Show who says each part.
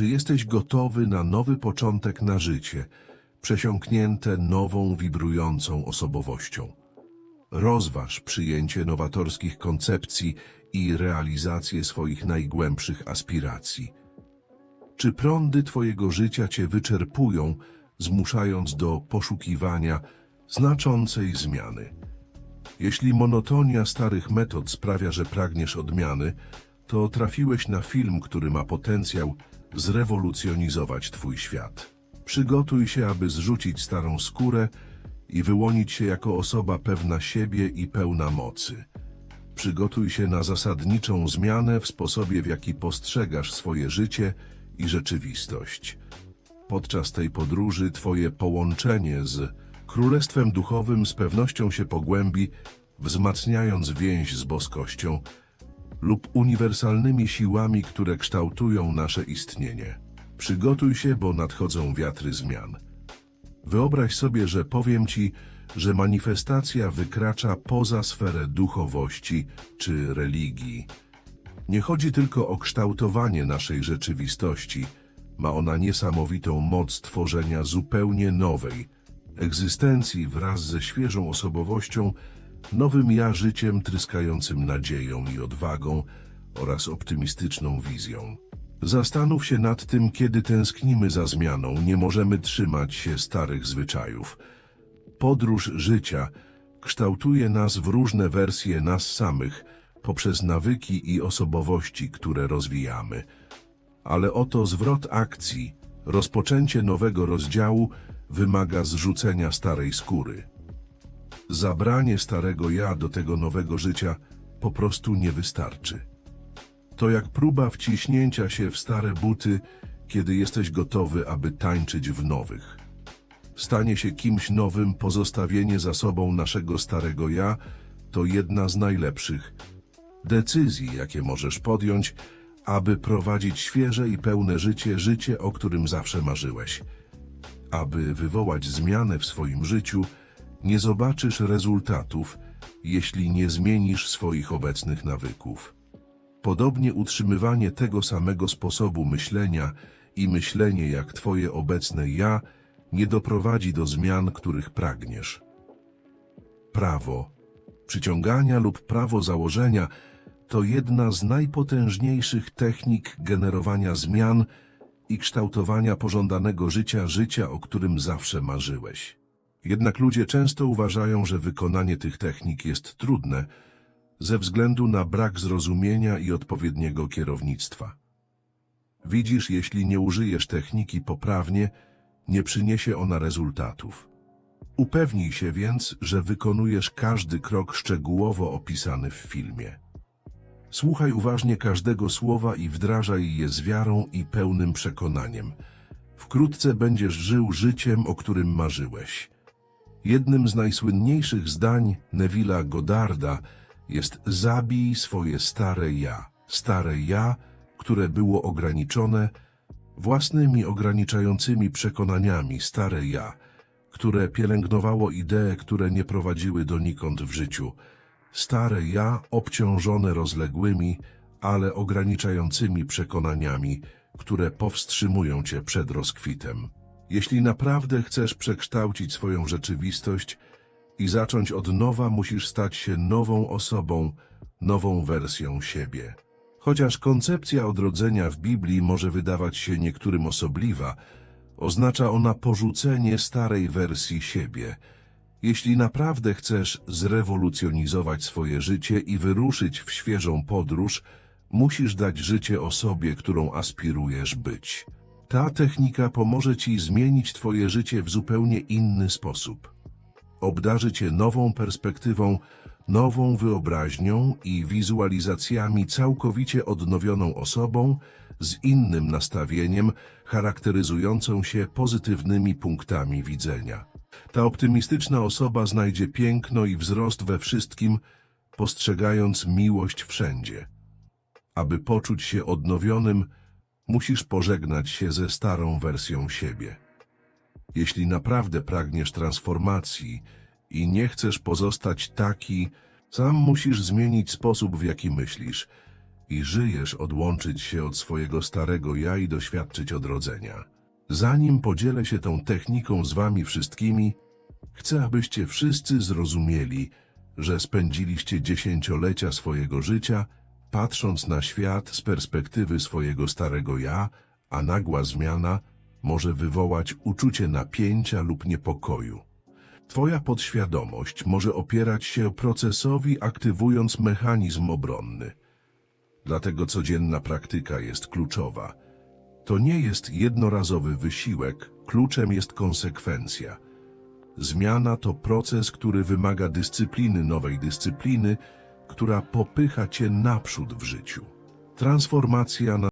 Speaker 1: Czy jesteś gotowy na nowy początek na życie, przesiąknięte nową, wibrującą osobowością? Rozważ przyjęcie nowatorskich koncepcji i realizację swoich najgłębszych aspiracji. Czy prądy Twojego życia Cię wyczerpują, zmuszając do poszukiwania znaczącej zmiany? Jeśli monotonia starych metod sprawia, że pragniesz odmiany, to trafiłeś na film, który ma potencjał zrewolucjonizować Twój świat. Przygotuj się, aby zrzucić starą skórę i wyłonić się jako osoba pewna siebie i pełna mocy. Przygotuj się na zasadniczą zmianę w sposobie, w jaki postrzegasz swoje życie i rzeczywistość. Podczas tej podróży Twoje połączenie z Królestwem Duchowym z pewnością się pogłębi, wzmacniając więź z boskością lub uniwersalnymi siłami, które kształtują nasze istnienie. Przygotuj się, bo nadchodzą wiatry zmian. Wyobraź sobie, że powiem Ci, że manifestacja wykracza poza sferę duchowości czy religii. Nie chodzi tylko o kształtowanie naszej rzeczywistości, ma ona niesamowitą moc tworzenia zupełnie nowej egzystencji wraz ze świeżą osobowością, nowym ja życiem tryskającym nadzieją i odwagą oraz optymistyczną wizją. Zastanów się nad tym, kiedy tęsknimy za zmianą, nie możemy trzymać się starych zwyczajów. Podróż życia kształtuje nas w różne wersje nas samych poprzez nawyki i osobowości, które rozwijamy. Ale oto zwrot akcji, rozpoczęcie nowego rozdziału wymaga zrzucenia starej skóry. Zabranie starego ja do tego nowego życia po prostu nie wystarczy. To jak próba wciśnięcia się w stare buty, kiedy jesteś gotowy, aby tańczyć w nowych. Stanie się kimś nowym, pozostawienie za sobą naszego starego ja to jedna z najlepszych decyzji, jakie możesz podjąć, aby prowadzić świeże i pełne życie, życie, o którym zawsze marzyłeś. Aby wywołać zmianę w swoim życiu, nie zobaczysz rezultatów, jeśli nie zmienisz swoich obecnych nawyków. Podobnie utrzymywanie tego samego sposobu myślenia i myślenie jak Twoje obecne ja nie doprowadzi do zmian, których pragniesz. Prawo przyciągania lub prawo założenia to jedna z najpotężniejszych technik generowania zmian i kształtowania pożądanego życia, życia, o którym zawsze marzyłeś. Jednak ludzie często uważają, że wykonanie tych technik jest trudne ze względu na brak zrozumienia i odpowiedniego kierownictwa. Widzisz, jeśli nie użyjesz techniki poprawnie, nie przyniesie ona rezultatów. Upewnij się więc, że wykonujesz każdy krok szczegółowo opisany w filmie. Słuchaj uważnie każdego słowa i wdrażaj je z wiarą i pełnym przekonaniem. Wkrótce będziesz żył życiem, o którym marzyłeś. Jednym z najsłynniejszych zdań Neville'a Goddarda jest zabij swoje stare ja. Stare ja, które było ograniczone własnymi ograniczającymi przekonaniami, stare ja, które pielęgnowało idee, które nie prowadziły donikąd w życiu. Stare ja obciążone rozległymi, ale ograniczającymi przekonaniami, które powstrzymują cię przed rozkwitem. Jeśli naprawdę chcesz przekształcić swoją rzeczywistość i zacząć od nowa, musisz stać się nową osobą, nową wersją siebie. Chociaż koncepcja odrodzenia w Biblii może wydawać się niektórym osobliwa, oznacza ona porzucenie starej wersji siebie. Jeśli naprawdę chcesz zrewolucjonizować swoje życie i wyruszyć w świeżą podróż, musisz dać życie osobie, którą aspirujesz być. Ta technika pomoże Ci zmienić Twoje życie w zupełnie inny sposób. Obdarzy Cię nową perspektywą, nową wyobraźnią i wizualizacjami całkowicie odnowioną osobą z innym nastawieniem, charakteryzującą się pozytywnymi punktami widzenia. Ta optymistyczna osoba znajdzie piękno i wzrost we wszystkim, postrzegając miłość wszędzie. Aby poczuć się odnowionym, musisz pożegnać się ze starą wersją siebie. Jeśli naprawdę pragniesz transformacji i nie chcesz pozostać taki, sam musisz zmienić sposób, w jaki myślisz. i żyjesz odłączyć się od swojego starego ja i doświadczyć odrodzenia. Zanim podzielę się tą techniką z wami wszystkimi, chcę, abyście wszyscy zrozumieli, że spędziliście dziesięciolecia swojego życia, patrząc na świat z perspektywy swojego starego ja, a nagła zmiana może wywołać uczucie napięcia lub niepokoju. Twoja podświadomość może opierać się procesowi, aktywując mechanizm obronny. Dlatego codzienna praktyka jest kluczowa. To nie jest jednorazowy wysiłek, kluczem jest konsekwencja. Zmiana to proces, który wymaga dyscypliny, nowej dyscypliny, która popycha cię naprzód w życiu. Transformacja